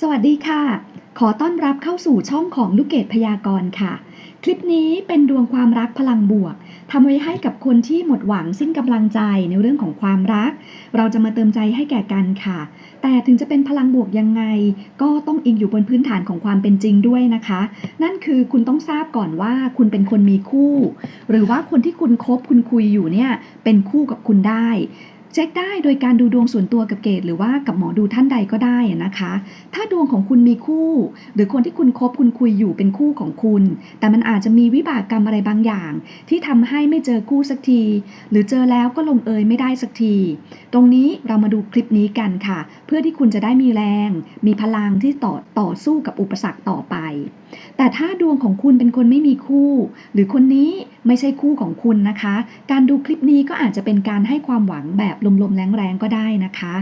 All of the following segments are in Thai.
สวัสดีค่ะ ขอต้อนรับเข้าสู่ช่องของลูกเกดพยากรณ์ค่ะ คลิปนี้เป็นดวงความรักพลังบวกทำไว้ให้กับคนที่หมดหวังสิ้นกำลังใจในเรื่องของความรัก เราจะมาเติมใจให้แก่กันค่ะ แต่ถึงจะเป็นพลังบวกยังไง ก็ต้องอิงอยู่บนพื้นฐานของความเป็นจริงด้วยนะคะ นั่นคือคุณต้องทราบก่อนว่าคุณเป็นคนมีคู่ หรือว่าคนที่คุณคบคุณคุยอยู่เนี่ยเป็นคู่กับคุณได้ เช็คได้โดยการดูดวงส่วนตัวกับเกตหรือว่ากับหมอดูท่านใดก็ได้นะคะ ถ้าดวงของคุณมีคู่ หรือคนที่คุณคบคุณคุยอยู่เป็นคู่ของคุณ แต่มันอาจจะมีวิบากกรรมอะไรบางอย่าง ที่ทำให้ไม่เจอคู่สักที หรือเจอแล้วก็ลงเอยไม่ได้สักที ตรงนี้เรามาดูคลิปนี้กันค่ะ เพื่อที่คุณจะได้มีแรง มีพลังที่ต่อต่อสู้กับอุปสรรคต่อไป แต่ถ้าดวงของคุณเป็นคนไม่มีคู่ หรือคนนี้ ไม่ใช่คู่ของคุณนะคะ การดูคลิปนี้ก็อาจจะเป็นการให้ความหวังแบบลมๆแรงๆก็ได้นะคะ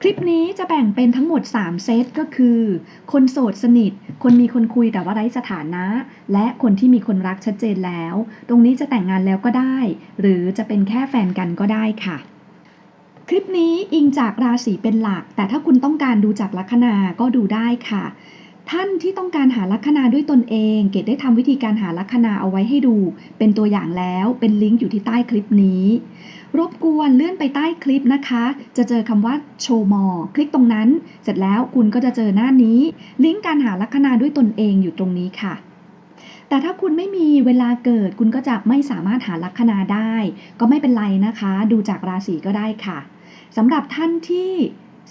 คลิปนี้จะแบ่งเป็นทั้งหมด 3 เซตก็คือ คนโสดสนิท คนมีคนคุยแต่ว่าไร้สถานะ และคนที่มีคนรักชัดเจนแล้ว ตรงนี้จะแต่งงานแล้วก็ได้ หรือจะเป็นแค่แฟนกันก็ได้ค่ะคลิปนี้อิงจากราศีเป็นหลัก แต่ถ้าคุณต้องการดูจากลัคนาก็ดูได้ค่ะ ท่านที่ต้องการหาลัคนาด้วยตนเอง เกดได้ทำวิธีการหาลัคนาเอาไว้ให้ดู เป็นตัวอย่างแล้วเป็นลิงก์อยู่ที่ใต้คลิปนี้ รบกวนเลื่อนไปใต้คลิปนะคะ จะเจอคำว่าโชว์มอคลิกตรงนั้น เสร็จแล้วคุณก็จะเจอหน้านี้ ลิงก์การหาลัคนาด้วยตนเองอยู่ตรงนี้ค่ะแต่ถ้าคุณไม่มีเวลาเกิดคุณก็จะไม่สามารถหาลัคนาได้ ก็ไม่เป็นไรนะคะ ดูจากราศีก็ได้ค่ะสำหรับท่านที่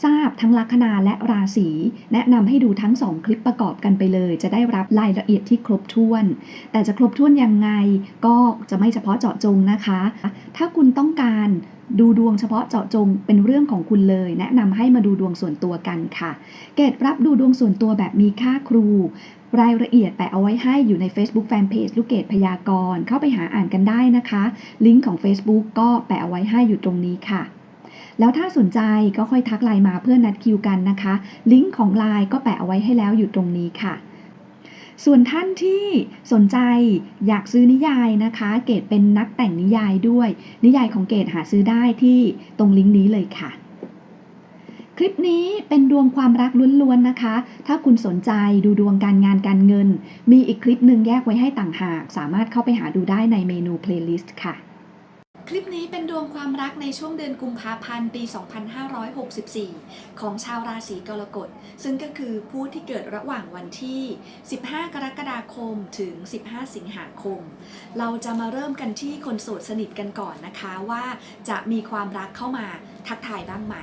ทราบทั้งลัคนาและราศีแนะนำให้ดูทั้ง2คลิปประกอบกันไปเลย จะได้รับรายละเอียดที่ครบถ้วน แต่จะครบถ้วนยังไงก็จะไม่เฉพาะเจาะจงนะคะ ถ้าคุณต้องการดูดวงเฉพาะเจาะจงเป็นเรื่องของคุณเลย แนะนำให้มาดูดวงส่วนตัวกันค่ะ เกตรับดูดวงส่วนตัวแบบมีค่าครู รายละเอียดแปะเอาไว้ให้อยู่ใน Facebook Fanpage ลูกเกดพยากรณ์เข้าไปหาอ่านกันได้นะคะ ลิงก์ของ Facebook ก็แปะเอาไว้ให้อยู่ตรงนี้ค่ะ แล้วถ้าสนใจก็ค่อยทักไลน์มาเพื่อนัดคิวกันนะคะ ลิงก์ของไลน์ก็แปะเอาไว้ให้แล้วอยู่ตรงนี้ค่ะส่วนท่านที่สนใจอยากซื้อนิยายนะคะ เกดเป็นนักแต่งนิยายด้วย นิยายของเกดหาซื้อได้ที่ตรงลิงก์นี้เลยค่ะ คลิปนี้เป็นดวงความรักล้วนๆนะคะ ถ้าคุณสนใจดูดวงการงานการเงิน มีอีกคลิปหนึ่งแยกไว้ให้ต่างหาก สามารถเข้าไปหาดูได้ในเมนู playlist ค่ะ คลิปนี้เป็นดวงความรักในช่วงเดือนกุมภาพันธ์ปี 2564 ของชาวราศีกรกฎ ซึ่งก็คือผู้ที่เกิดระหว่างวันที่ 15 กรกฎาคมถึง 15 สิงหาคม เราจะมาเริ่มกันที่คนโสดสนิทกันก่อนนะคะว่าจะมีความรักเข้ามาทักทายบ้างไหม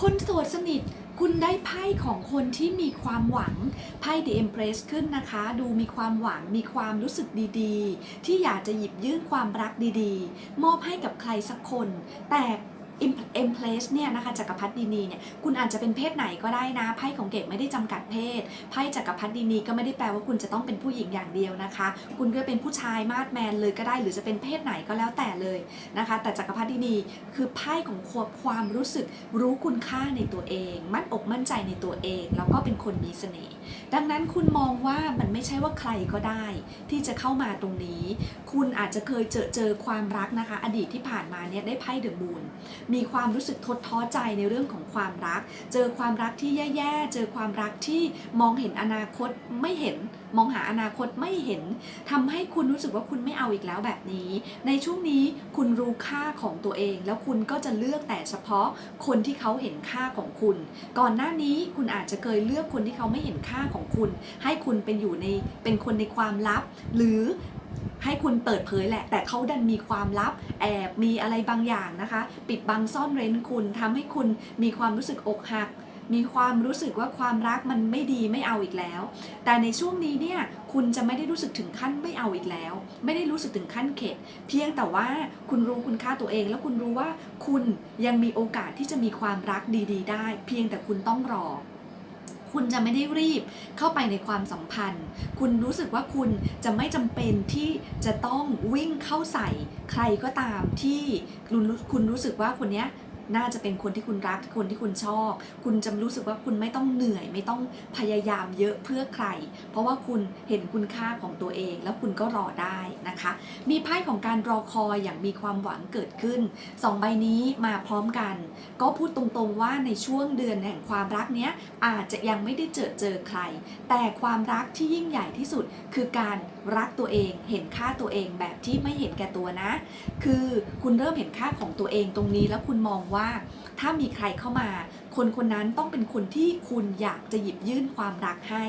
คนโสดสนิทคุณได้ไพ่ของคนที่มีความหวังไพ่ The Empress ขึ้นนะคะ ดูมีความหวังมีความรู้สึกดีๆ ที่อยากจะหยิบยื่นความรักดีๆ มอบให้กับใครสักคน แต่ em p l a c e เนี่ยนะคะจักรพรรดินีเนี่ยคุณอาจจะเป็นเพศไหนก็ได้นะไพ่ของเกดไม่ได้จำกัดเพศไพ่จักรพรรดินีก็ไม่ได้แปลว่าคุณจะต้องเป็นผู้หญิงอย่างเดียวนะคะ คุณก็เป็นผู้ชายมาดแมนเลยก็ได้ หรือจะเป็นเพศไหนก็แล้วแต่เลยนะคะ แต่จักรพรรดินีคือไพ่ของความความรู้สึกรู้คุณค่าในตัวเอง มั่นอกมั่นใจในตัวเอง แล้วก็เป็นคนมีเสน่ห์ดังนั้นคุณมองว่ามันไม่ใช่ว่าใครก็ได้ ที่จะเข้ามาตรงนี้ คุณอาจจะเคยเจอเจอความรักนะคะ อดีตที่ผ่านมาเนี่ยได้ไพ่เดอะมูนมีความรู้สึกทดท้อใจในเรื่องของความรัก เจอความรักที่แย่ๆ เจอความรักที่มองเห็นอนาคตไม่เห็นมองหาอนาคตไม่เห็นทำให้คุณรู้สึกว่าคุณไม่เอาอีกแล้วแบบนี้ ในช่วงนี้คุณรู้ค่าของตัวเอง แล้วคุณก็จะเลือกแต่เฉพาะคนที่เขาเห็นค่าของคุณ ก่อนหน้านี้คุณอาจจะเคยเลือกคนที่เขาไม่เห็นค่าของคุณ ให้คุณเป็นอยู่ในเป็นคนในความลับ หรือให้คุณเปิดเผยแหละ แต่เขาดันมีความลับ แอบมีอะไรบางอย่างนะคะ ปิดบังซ่อนเร้นคุณทำให้คุณมีความรู้สึกอกหัก มีความรู้สึกว่าความรักมันไม่ดีไม่เอาอีกแล้ว แต่ในช่วงนี้เนี่ยคุณจะไม่ได้รู้สึกถึงขั้นไม่เอาอีกแล้ว ไม่ได้รู้สึกถึงขั้นเข็ดเพียงแต่ว่าคุณรู้คุณค่าตัวเอง แล้วคุณรู้ว่าคุณยังมีโอกาสที่จะมีความรักดี ๆ ได้ เพียงแต่คุณต้องรอ คุณจะไม่ได้รีบเข้าไปในความสัมพันธ์ คุณรู้สึกว่าคุณจะไม่จำเป็นที่จะต้องวิ่งเข้าใส่ใครก็ตามที่คุณรู้คุณรู้สึกว่าคนนี้ น่าจะเป็นคนที่คุณรักคนที่คุณชอบ คุณจะรู้สึกว่าคุณไม่ต้องเหนื่อย ไม่ต้องพยายามเยอะเพื่อใคร เพราะว่าคุณเห็นคุณค่าของตัวเอง แล้วคุณก็รอได้นะคะ มีไพ่ของการรอคอยอย่างมีความหวังเกิดขึ้นสองใบนี้มาพร้อมกัน ก็พูดตรงๆว่าในช่วงเดือนแห่งความรักเนี้ยอาจจะยังไม่ได้เจอเจอใคร แต่ความรักที่ยิ่งใหญ่ที่สุด คือการรักตัวเอง เห็นค่าตัวเองแบบที่ไม่เห็นแก่ตัวนะ คือคุณเริ่มเห็นค่าของตัวเองตรงนี้แล้วคุณมองว่า ถ้ามีใครเข้ามา คนคนนั้นต้องเป็นคนที่คุณอยากจะหยิบยื่นความรักให้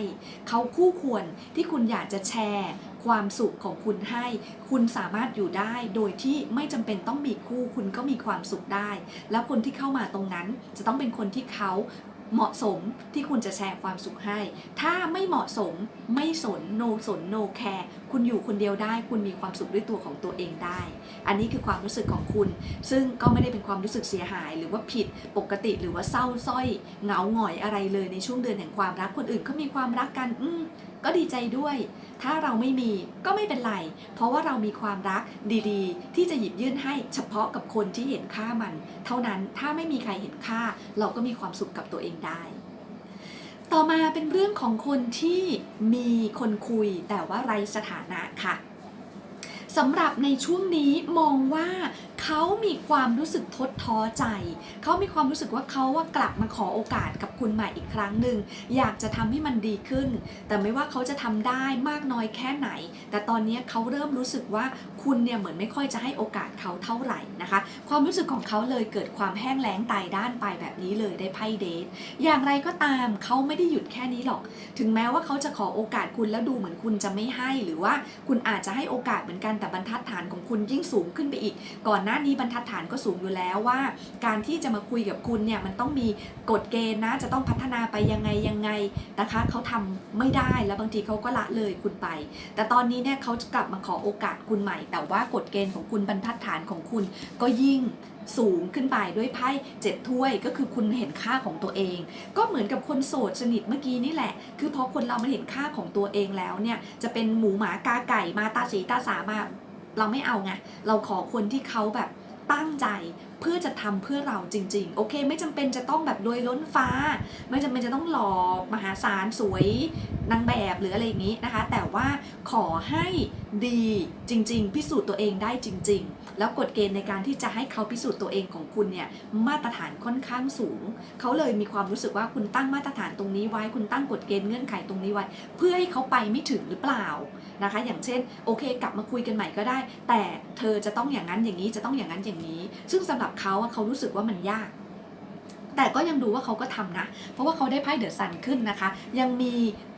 เขาคู่ควรที่คุณอยากจะแชร์ ความสุขของคุณให้ คุณสามารถอยู่ได้โดยที่ไม่จำเป็นต้องมีคู่คุณก็มีความสุขได้ แล้วคนที่เข้ามาตรงนั้นจะต้องเป็นคนที่เขา เหมาะสมที่คุณจะแชร์ความสุขให้ ถ้าไม่เหมาะสมไม่สน no สน no care คุณอยู่คนเดียวได้ คุณมีความสุขด้วยตัวของตัวเองได้ อันนี้คือความรู้สึกของคุณ ซึ่งก็ไม่ได้เป็นความรู้สึกเสียหาย หรือว่าผิดปกติหรือว่าเศร้าสร้อยเหงาหงอยอะไรเลยในช่วงเดือนแห่งความรักคนอื่นเขามีความรักกันอื ก็ดีใจด้วย ถ้าเราไม่มีก็ไม่เป็นไร เพราะว่าเรามีความรักดีๆ ที่จะหยิบยื่นให้เฉพาะกับคนที่เห็นค่ามัน เท่านั้นถ้าไม่มีใครเห็นค่า เราก็มีความสุขกับตัวเองได้ ต่อมาเป็นเรื่องของคนที่มีคนคุยแต่ว่าไร้สถานะค่ะสำหรับในช่วงนี้มองว่า เขามีความรู้สึกทดท้อใจ เขามีความรู้สึกว่าเขาว่ากลับมาขอโอกาสกับคุณใหม่อีกครั้งหนึ่งอยากจะทำให้มันดีขึ้น แต่ไม่ว่าเขาจะทำได้มากน้อยแค่ไหน แต่ตอนนี้เขาเริ่มรู้สึกว่าคุณเนี่ยเหมือนไม่ค่อยจะให้โอกาสเขาเท่าไหร่นะคะ ความรู้สึกของเขาเลยเกิดความแห้งแล้งตายด้านไปแบบนี้เลยได้ไพ่เดทอย่างไรก็ตามเขาไม่ได้หยุดแค่นี้หรอก ถึงแม้ว่าเขาจะขอโอกาสคุณแล้วดูเหมือนคุณจะไม่ให้ หรือว่าคุณอาจจะให้โอกาสเหมือนกันแต่บรรทัดฐานของคุณยิ่งสูงขึ้นไปอีกก่อนหน้านี้บรรทัดฐานก็สูงอยู่แล้วว่า การที่จะมาคุยกับคุณเนี่ยมันต้องมีกฎเกณฑ์นะ จะต้องพัฒนาไปยังไงยังไงนะคะเขาทำไม่ได้แล้วบางทีเขาก็ละเลยคุณไป แต่ตอนนี้เนี่ยเขาจะกลับมาขอโอกาสคุณใหม่ แต่ว่ากฎเกณฑ์ของคุณบรรทัดฐานของคุณก็ยิ่งสูงขึ้นไปด้วยไพ่เจ็ดถ้วยก็คือคุณเห็นค่าของตัวเอง ก็เหมือนกับคนโสดสนิทเมื่อกี้นี่แหละ คือพอคนเรามันเห็นค่าของตัวเองแล้วเนี่ยจะเป็นหมูหมากาไก่มาตาสีตาสามา เราไม่เอาไง เราขอคนที่เขาแบบตั้งใจเพื่อจะทำเพื่อเราจริง ๆ โอเค ไม่จำเป็นจะต้องแบบรวยล้นฟ้า ไม่จำเป็นจะต้องหล่อมหาศาลสวยนางแบบหรืออะไรอย่างนี้นะคะ แต่ว่าขอให้ดีจริง ๆ พิสูจน์ตัวเองได้จริง ๆ แล้วกฎเกณฑ์ในการที่จะให้เขาพิสูจน์ตัวเองของคุณเนี่ยมาตรฐานค่อนข้างสูง เขาเลยมีความรู้สึกว่าคุณตั้งมาตรฐานตรงนี้ไว้ คุณตั้งกฎเกณฑ์เงื่อนไขตรงนี้ไว้ เพื่อให้เขาไปไม่ถึงหรือเปล่านะคะ อย่างเช่นโอเค กลับมาคุยกันใหม่ก็ได้ แต่เธอจะต้องอย่างนั้นอย่างนี้จะต้องอย่างนั้นอย่างนี้ ซึ่งสำหรับเขาเขารู้สึกว่ามันยาก แต่ก็ยังดูว่าเขาก็ทำนะ เพราะว่าเขาได้ไพ่เดอะซันขึ้นนะคะ ยังมี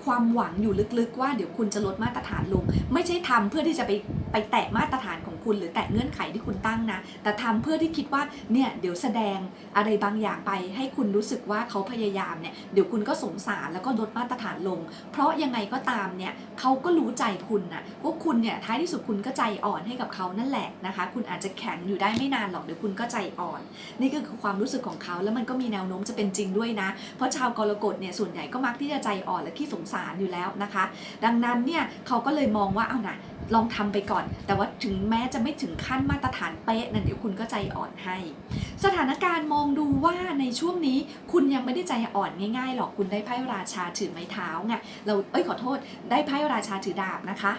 ความหวังอยู่ลึกๆ ว่าเดี๋ยวคุณจะลดมาตรฐานลง ไม่ใช่ทำเพื่อที่จะไปไปแตะมาตรฐาน ของคุณหรือแตะเงื่อนไขที่คุณตั้งนะ แต่ทำเพื่อที่คิดว่าเนี่ยเดี๋ยวแสดงอะไรบางอย่างไป ให้คุณรู้สึกว่าเขาพยายามเนี่ยเดี๋ยวคุณก็สงสารแล้วก็ลดมาตรฐานลง เพราะยังไงก็ตามเนี่ยเขาก็รู้ใจคุณนะว่าคุณเนี่ยท้ายที่สุดคุณก็ใจอ่อนให้กับเขานั่นแหละนะคะ คุณอาจจะแข็งอยู่ได้ไม่นานหรอกเดี๋ยวคุณก็ใจอ่อน นี่ก็คือความรู้สึกของเขาแล้วมันก็มีแนวโน้มจะเป็นจริงด้วยนะ เพราะชาวกรกฎเนี่ยส่วนใหญ่ก็มักที่จะใจอ่อนและขี้สงสารอยู่แล้วนะคะ ดังนั้นเนี่ยเขาก็เลยมองว่าเอานะลองทำไปก่อน แต่ว่าถึงแม้จะจะไม่ถึงขั้นมาตรฐานเป๊ะนั่นเดี๋ยวคุณก็ใจอ่อนให้ สถานการณ์มองดูว่าในช่วงนี้คุณยังไม่ได้ใจอ่อนง่ายๆหรอกคุณได้ไพ่ราชาถือไม้เท้าไงเราเอ้ยขอโทษ ได้ไพ่ราชาถือดาบนะคะ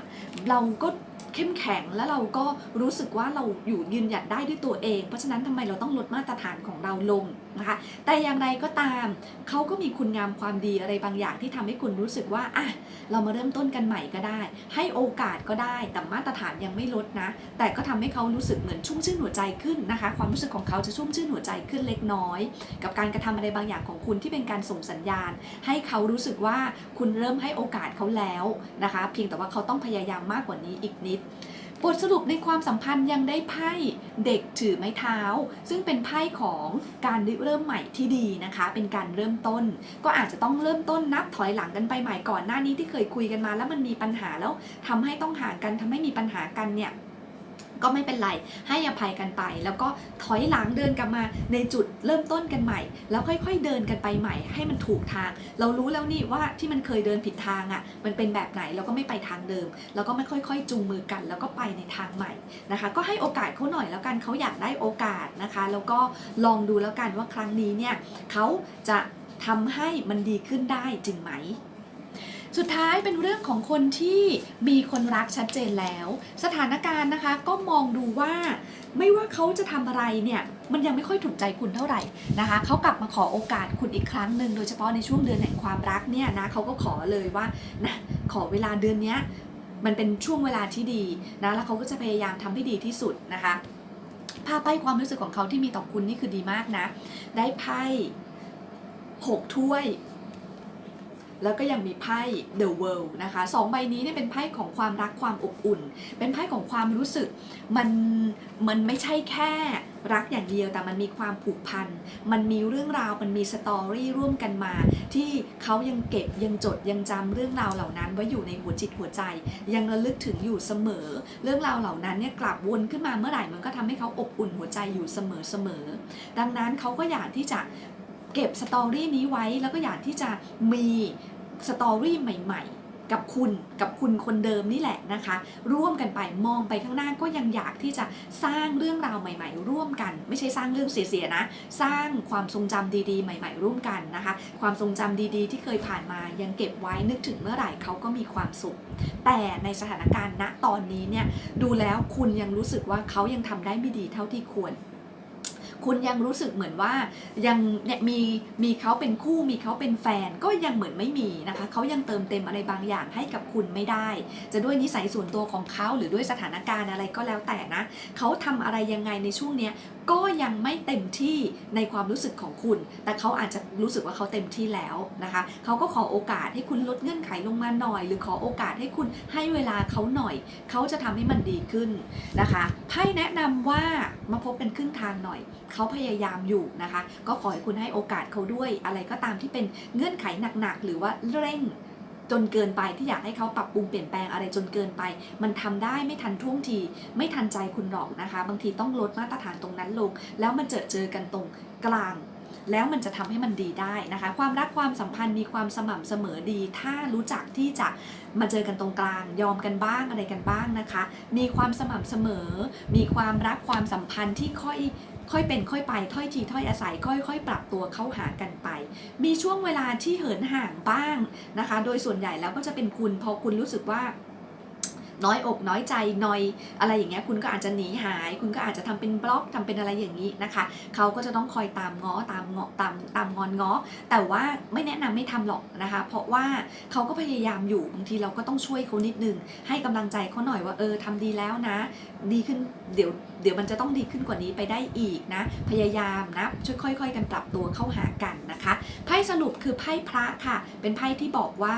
เราก็เข้มแข็งแล้วเราก็รู้สึกว่าเราอยู่ยืนหยัดได้ด้วยตัวเอง เพราะฉะนั้นทำไมเราต้องลดมาตรฐานของเราลงนะคะแต่อย่างไรก็ตามเขาก็มีคุณงามความดีอะไรบางอย่างที่ทำให้คุณรู้สึกว่าอะเรามาเริ่มต้นกันใหม่ก็ได้ ให้โอกาสก็ได้แต่มาตรฐานยังไม่ลดนะ แต่ก็ทำให้เขารู้สึกเหมือนชุ่มชื่นหัวใจขึ้นนะคะ ความรู้สึกของเขาจะชุ่มชื่นหัวใจขึ้นเล็กน้อย กับการกระทำอะไรบางอย่างของคุณที่เป็นการส่งสัญญาณ ให้เขารู้สึกว่าคุณเริ่มให้โอกาสเขาแล้วนะคะ เพียงแต่ว่าเขาต้องพยายามมากกว่านี้อีกนิด บทสรุปในความสัมพันธ์ยังได้ไพ่เด็กถือไม้เท้า ซึ่งเป็นไพ่ของการเริ่มใหม่ที่ดีนะคะ เป็นการเริ่มต้น ก็อาจจะต้องเริ่มต้นนับถอยหลังกันไปใหม่ก่อนหน้านี้ที่เคยคุยกันมา แล้วมันมีปัญหาแล้วทำให้ต้องห่างกันทำให้มีปัญหากันเนี่ย ก็ไม่เป็นไรให้อภัยกันไป แล้วก็ถอยหลังเดินกลับมาในจุดเริ่มต้นกันใหม่ แล้วค่อยๆเดินกันไปใหม่ ให้มันถูกทาง เรารู้แล้วนี่ว่าที่มันเคยเดินผิดทางอะ่ะมันเป็นแบบไหนเราก็ไม่ไปทางเดิม แล้วก็ไม่ค่อยๆ จูงมือกัน แล้วก็ไปในทางใหม่นะคะ ก็ให้โอกาสเขาหน่อยแล้วกันเขาอยากได้โอกาสนะคะ แล้วก็ลองดูแล้วกันว่าครั้งนี้เนี่ยเขาจะทำให้มันดีขึ้นได้จริงไหม สุดท้ายเป็นเรื่องของคนที่มีคนรักชัดเจนแล้ว สถานการณ์นะคะก็มองดูว่า ไม่ว่าเขาจะทำอะไรเนี่ยมันยังไม่ค่อยถูกใจคุณเท่าไหร่นะคะเขากลับมาขอโอกาสคุณอีกครั้งหนึ่งโดยเฉพาะในช่วงเดือนแห่งความรักเนี่ยนะเขาก็ขอเลยว่านะขอเวลาเดือนนี้มันเป็นช่วงเวลาที่ดีนะแล้วเขาก็จะพยายามทำให้ดีที่สุดนะคะภาพใต้ความรู้สึกของเขาที่มีต่อคุณนี่คือดีมากนะ ได้ไพ่หกถ้วย แล้วก็ยังมีไพ่ The World นะคะสองใบนี้เนี่ยเป็นไพ่ของความรักความอบอุ่น เป็นไพ่ของความรู้สึก มันมันไม่ใช่แค่รักอย่างเดียวแต่มันมีความผูกพัน มันมีเรื่องราว มันมีสตอรี่ร่วมกันมา ที่เขายังเก็บยังจดยังจำเรื่องราวเหล่านั้นไว้อยู่ในหัวจิตหัวใจ ยังระลึกถึงอยู่เสมอ เรื่องราวเหล่านั้นเนี่ยกลับวนขึ้นมาเมื่อไหร่มันก็ทำให้เขาอบอุ่นหัวใจอยู่เสมอเสมอ ดังนั้นเขาก็อยากที่จะ เก็บสตอรี่นี้ไว้แล้วก็อยากที่จะมีสตอรี่ใหม่ๆ กับคุณกับคุณคนเดิมนี่แหละนะคะ ร่วมกันไปมองไปข้างหน้าก็ยังอยากที่จะสร้างเรื่องราวใหม่ๆ ร่วมกัน ไม่ใช่สร้างเรื่องเสียๆนะ สร้างความทรงจำดีๆ ใหม่ ๆ ร่วมกันนะคะ ความทรงจำดีๆ ที่เคยผ่านมายังเก็บไว้นึกถึงเมื่อไหร่เขาก็มีความสุข แต่ในสถานการณ์ณตอนนี้เนี่ยดูแล้วคุณยังรู้สึกว่าเขายังทำได้ไม่ดีเท่าที่ควร คุณยังรู้สึกเหมือนว่ายังเนี่ยมีมีเขาเป็นคู่มีเขาเป็นแฟนก็ยังเหมือนไม่มีนะคะเขายังเติมเต็มอะไรบางอย่างให้กับคุณไม่ได้ จะด้วยนิสัยส่วนตัวของเขาหรือด้วยสถานการณ์อะไรก็แล้วแต่นะเขาทำอะไรยังไงในช่วงเนี้ยก็ยังไม่เต็มที่ในความรู้สึกของคุณ แต่เขาอาจจะรู้สึกว่าเขาเต็มที่แล้วนะคะเขาก็ขอโอกาสให้คุณลดเงื่อนไขลงมาหน่อย หรือขอโอกาสให้คุณให้เวลาเขาหน่อย เขาจะทำให้มันดีขึ้นนะคะไพ่แนะนำว่ามาพบกันครึ่งทางหน่อยเขาพยายามอยู่นะคะ ก็ขอให้คุณให้โอกาสเขาด้วย อะไรก็ตามที่เป็นเงื่อนไขหนักๆ หรือว่าเร่งจนเกินไปที่อยากให้เขาปรับปรุงเปลี่ยนแปลงอะไรจนเกินไป มันทำได้ไม่ทันท่วงที ไม่ทันใจคุณหรอกนะคะ บางทีต้องลดมาตรฐานตรงนั้นลง แล้วมันเจอเจอกันตรงกลาง แล้วมันจะทำให้มันดีได้นะคะ ความรักความสัมพันธ์มีความสม่ำเสมอดี ถ้ารู้จักที่จะมาเจอกันตรงกลาง ยอมกันบ้างอะไรกันบ้างนะคะ มีความสม่ำเสมอ มีความรักความสัมพันธ์ที่ค่อย ค่อยเป็นค่อยไปถ้อยทีถ้อยอาศัยค่อยๆ ปรับตัวเข้าหากันไป มีช่วงเวลาที่เหินห่างบ้างนะคะ โดยส่วนใหญ่แล้วก็จะเป็นคุณพอคุณรู้สึกว่า น้อยอกน้อยใจนอยอะไรอย่างเงี้ยคุณก็อาจจะหนีหาย คุณก็อาจจะทำเป็นบล็อกทำเป็นอะไรอย่างนี้นะคะเขาก็จะต้องคอยตามง้อตามเงาะตามตามงอนง้อ แต่ว่าไม่แนะนำไม่ทำหรอกนะคะ เพราะว่าเขาก็พยายามอยู่บางทีเราก็ต้องช่วยเขานิดนึง ให้กำลังใจเขาหน่อยว่าเออทำดีแล้วนะ ดีขึ้นเดี๋ยวเดี๋ยวมันจะต้องดีขึ้นกว่านี้ไปได้อีกนะ พยายามนะช่วยค่อย ๆ กันปรับตัวเข้าหากันนะคะไพ่สรุปคือไพ่พระค่ะ เป็นไพ่ที่บอกว่า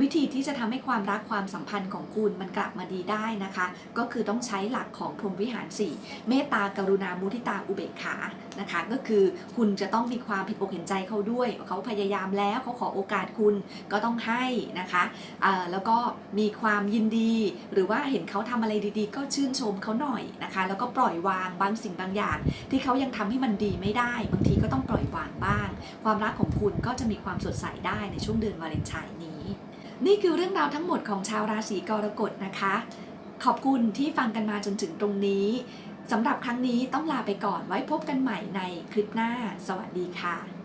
วิธีที่จะทำให้ความรักความสัมพันธ์ของคุณมันกลับมาดีได้นะคะ ก็คือต้องใช้หลักของพรหมวิหาร 4 เมตตากรุณามุทิตาอุเบกขานะคะ ก็คือคุณจะต้องมีความผิดอกเห็นใจเขาด้วย เขาพยายามแล้วเขาขอโอกาสคุณก็ต้องให้นะคะแล้วก็มีความยินดี หรือว่าเห็นเขาทำอะไรดีๆ ก็ชื่นชมเขาหน่อยนะคะ แล้วก็ปล่อยวางบางสิ่งบางอย่าง ที่เขายังทำให้มันดีไม่ได้ บางทีก็ต้องปล่อยวางบ้าง ความรักของคุณก็จะมีความสดใสได้ในช่วงเดือนวาเลนไทน์ นี่คือเรื่องราวทั้งหมดของชาวราศีกรกฎนะคะ ขอบคุณที่ฟังกันมาจนถึงตรงนี้สำหรับครั้งนี้ต้องลาไปก่อนไว้พบกันใหม่ในคลิปหน้า สวัสดีค่ะ